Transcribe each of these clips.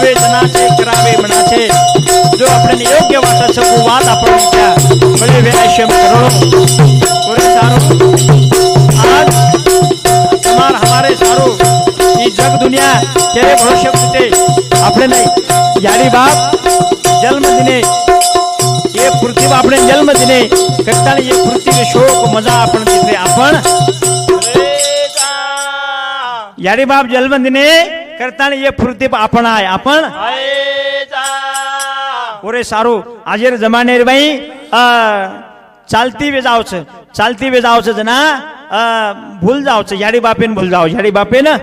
વેદના છે એ જગ દુનિયા આપણે નહીં. યારી બાપ જન્મદિને એ પૃથ્વી આપણે મજા આપણે કરતા એ ફૂર્તિ આપણ આય આપણ ઓરે સારું આજે જમાને ભાઈ ચાલતી વેજાવ છે ચાલતી વેજાવ છે જના ભૂલ જાવ છે યાડી બાપે ભૂલ જાવ યાડી બાપે ને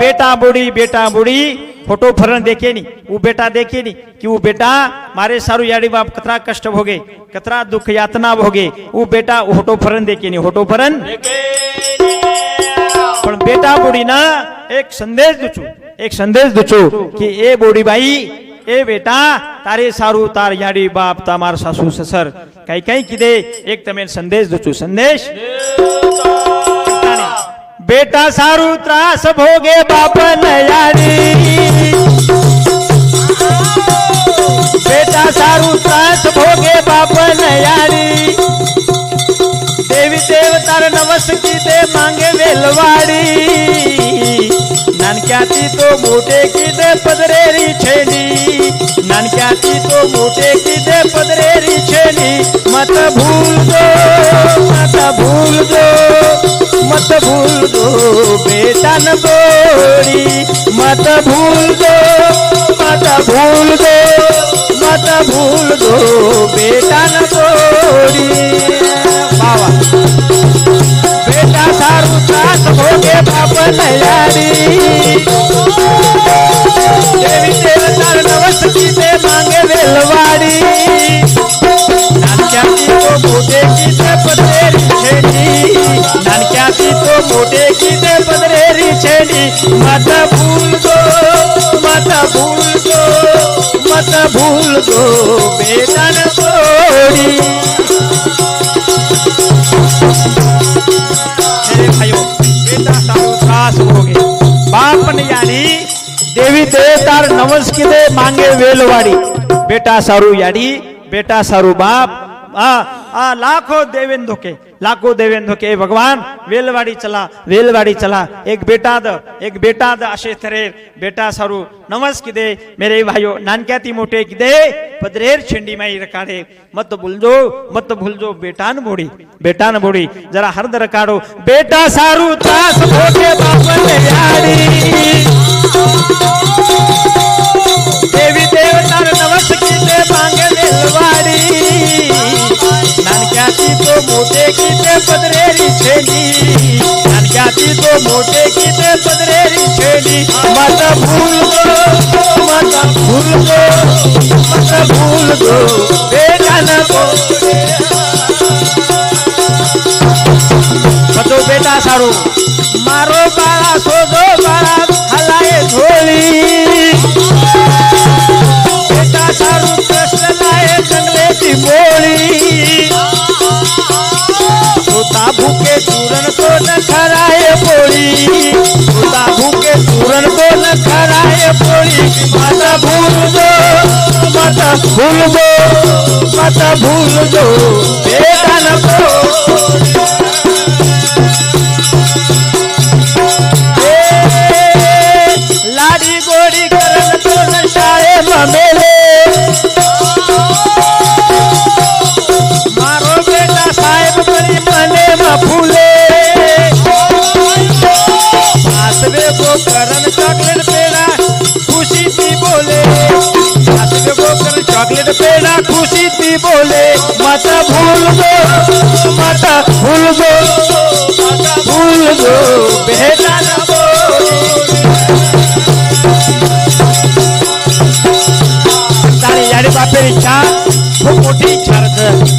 બેટા બુડી બેટા બુડી ફોટો ફરણ દેખે નહીં હું બેટા દેખે નહીં કે હું બેટા મારે સારું યાડી બાપ કતરા કષ્ટ ભોગે કતરા દુઃખ યાતના ભોગે હું બેટા હોટો ફરણ દેખે નહીં હોટો ફરણ બેટા બોડીના એક સંદેશ દઉં છું એક સંદેશ દઉં છું કે એ બોડીબાઈ એ બેટા તારે સારું તાર યાડી બાપ તમાર સાસુ સસર કઈ કઈ કીધે એક તમે સંદેશ દઉં છું સંદેશ બેટા સારું ત્રાસ ભોગે બાપ નયાડી બેટા સારું ત્રાસ ભોગે બાપ નયાડી દેવી દેવતાર નવસ કીધે માંગે વેલવાડી नानक्याची तो मोठे किद पदरेरी छेनी. नानक्याची तो मोठे किद पदरेरी छेनी. मत भूल दो मत भूल दो मत भूल दो बेतान गोडी मत भूल दो मत भूल दो मत भूल दो बेतान गोडी बाबा बेटा सारूचा भोगे बाप नया મોટે કીધે પદરેરી છેડી નાનક્યાથી તો મોટે કીધે પદરેરી છેડી મત ભૂલજો મત ભૂલજો મત ભૂલજો બેટા ન બોડી मेरे भाइयों बेटा सारू त्रास भोगे बाप ने याडी देवी देवतार नवस किदे मांगे वेलवाडी बेटा सारू याडी बेटा सारू बाप आ आ लाखो देवेन धोके लाखो देवेन धोके भगवान वेलवाडी चला वेलवाडी चला एक बेटा द एक बेटा द अशे तरे बेटा सारू नवस किदे मेरे भाइयों नानक्याती मोठे किदे पदरेर छेंडी माई रकाडे मत भूलजो मत भूलजो बेटान बोडी बेटान बोडी जरा हरदर काढो बेटा सारू त्रास भोगे बापन याडी देवी देवतार नवस किते मांगे वेलवाडी તો મોટે કીતે પદરેરી છેલી જાનક્યાથી તો મોટે કીતે પદરેરી છેલી માતા ભૂલ દો માતા ભૂલ દો માતા ભૂલ દો બેટાના બધો બેટા સારું મારો બાળા શોધો બાળા હલાય ઢોળી બેટા સારું होता भूके चूरण तो न खराय पोळी। होता भूके चूरण तो न खराय पोळी। माता भूल दो माता भूल दो माता भूल दो बेदान पोळी पेड़ा पेड़ा खुशी थी बोले माता भूल दो माता भूल दो भूल दो बेटा खूप मोठी इच्छा राहतं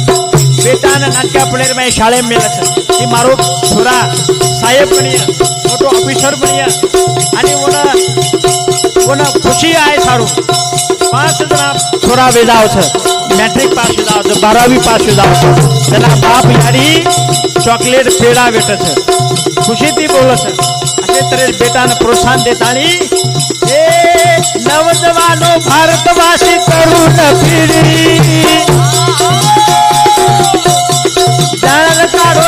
पुणेर माझ्या शाळे मिळत ती मारो छोरा साहेब बनिया मोठो ऑफिसर बनिया आणि खुशी आहे सारू? पाच जणा थोडा वेदा होत मॅट्रिक पास विदा होत बारावी पास विदा होत त्यांना बाप यारी चॉकलेट पेडा भेटत खुशी ती बोलत असे तर बेटान प्रोत्साहन देत आणि नवजवानो भारतवासी करून पिढी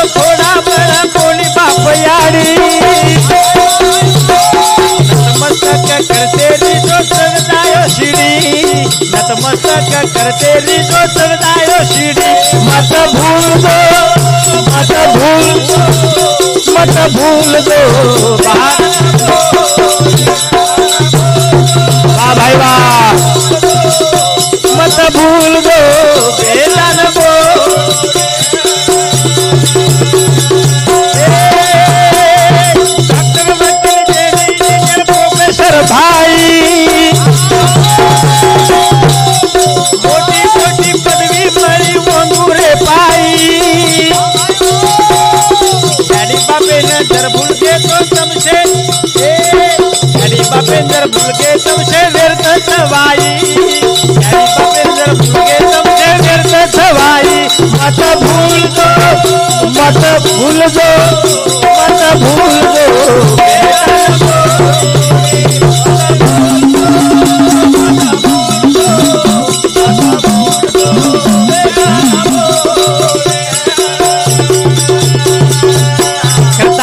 थोडा बळ कोणी बापया नतमस्तक करते रिजो चढदायो शिडी. मत भूल दो मत भूल मत भूल दो वाह भाई वाह मत भूल दो बेला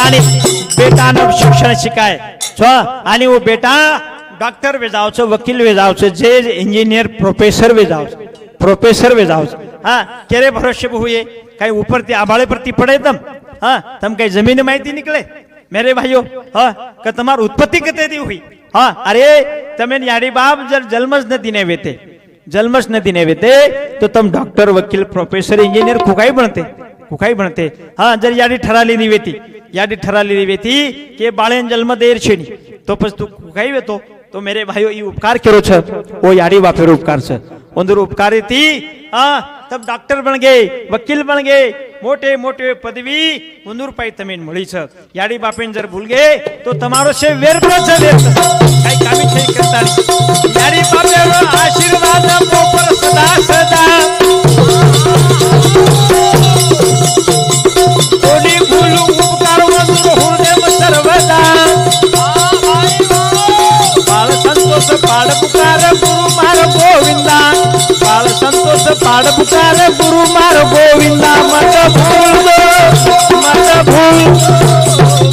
आणि बेटानं शिक्षण शिकाय. स्व आणि वो बेटा डॉक्टर वेजावचं वकील वेजावचं जे इंजिनियर प्रोफेसर वेजावचं प्रोफेसर वेजावचं. हा केरे भरोसे हुए काही ऊपर ते आबाळे प्रति पड़े तम हाँ तम काही जमीन माहिती निकले? मेरे भाइयों हा का तुम्हार उत्पत्ति कते दी हुई? हा अरे तमेन यारी बाप जर जन्मच न दिने वेते जन्मच न दिने वेते तो तम डॉक्टर वकील प्रोफेसर इंजिनियर खुकाई बनते? कुखाई म्हणते हा जर यादी ठराली निवेती यादी ठराली निवेती के बाळेन जन्म देर छेणी तो पण तू कुखाई वेतो તો મેરે ભાઈઓ એ ઉપકાર કર્યો છે ઓ યારી વાપેરો ઉપકાર છે અંદર ઉપકારી હતી હા તબ ડોક્ટર બન ગઈ વકીલ બન ગઈ મોટે મોટે પદવી ઉંદુરપાઈ તમે મળી છે યારી બાપેન જર ભૂલ ગઈ તો તમારો છે વેરપો છે વેર કઈ કામી છે કરતા યારી બાપેનો આશીર્વાદ પોપર સદા સદા పాడపుతారే గురు మారు గోవింద మత పూలు మత పూలు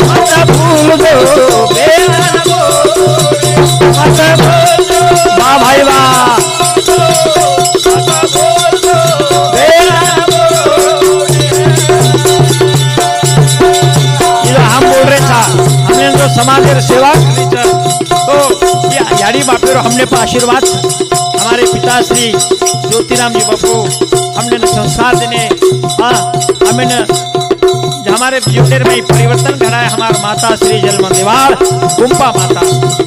మత పూలు మత బా భాయి బా समाज सेवा तो याड़ी बापेरो हमने पर आशीर्वाद पिता श्री ज्योतिराम जी बापू हमने न संसार देने हाँ हमें हमारे जीवन में परिवर्तन कराया हमारे माता श्री जन्म निवार गुम्पा माता।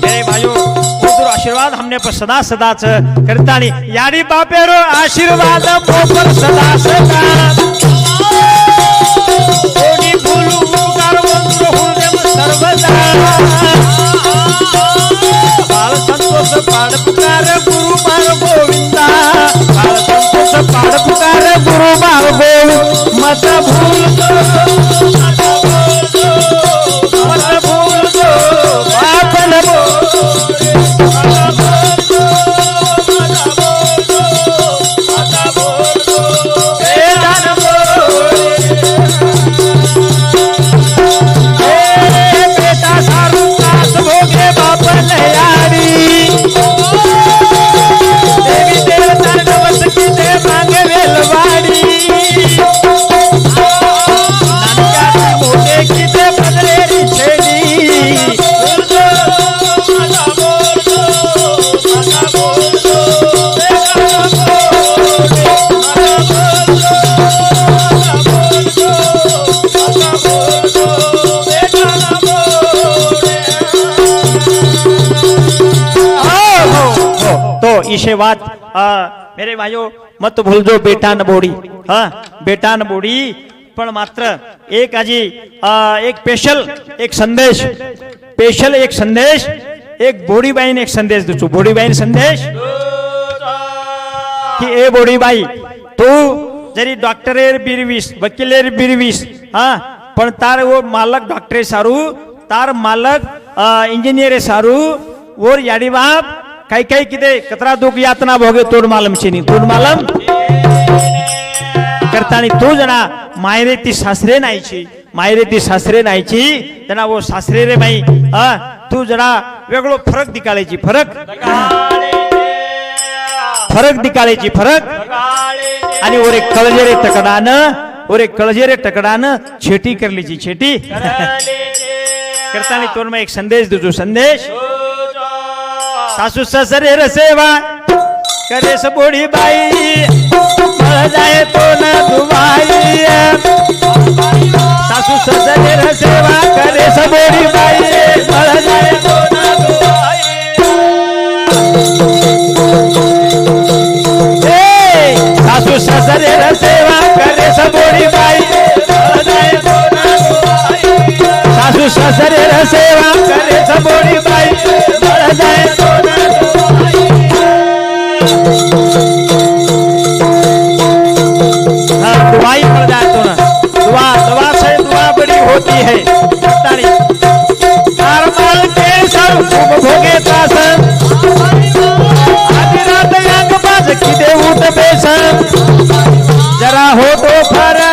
मेरे भाइयों खुद आशीर्वाद हमने पर सदा सदा च करता नहीं। यारी बापेरो आशीर्वाद पर सदा सदा मत भूल बोले तो बात आ, मेरे भाइयों मत भूलजो बेटा न बोडी। हा बेटा न बोडी पण मात्र एक आजी आ, एक स्पेशल एक संदेश। स्पेशल एक संदेश एक बोडीबाईने एक संदेश देतो। बोडीबाईने संदेश? की ए बोडीबाई तू जरी डॉक्टरेर बिरवीस वकिलेर बिरवीस हा पण तार वो मालक डॉक्टरे सारू तार मालक इंजिनियर सारू वर याडी बाप काही काही किती कचरा दुख यातना भोगे तोड मालम शिनी। तोड मालम? करतानी तो जना मायरे ती सासरे नाहीची मायरे ती सासरे नाहीची जना वो सासरे रे माई हा तू जरा वेगळो फरक दिकाळायची फरक? फरक दिकाळायची फरक? आणि ओरे कळजे रे तकडान ओरे कळजे रे छेटी करलीची छेटी? करतानी तोंड एक संदेश देतो संदेश? सासू ससरे रसेवा करे सबोडी बाई. मळ जाय तो न दुबाई सासू ससरे रसेवा करे सबोडी बाई. मळ जाय तो न सासू ससरे रसेवा करे सबोडी बाई. सासू ससरे रसेवा करे सबोडी बाई. मळ जाय तो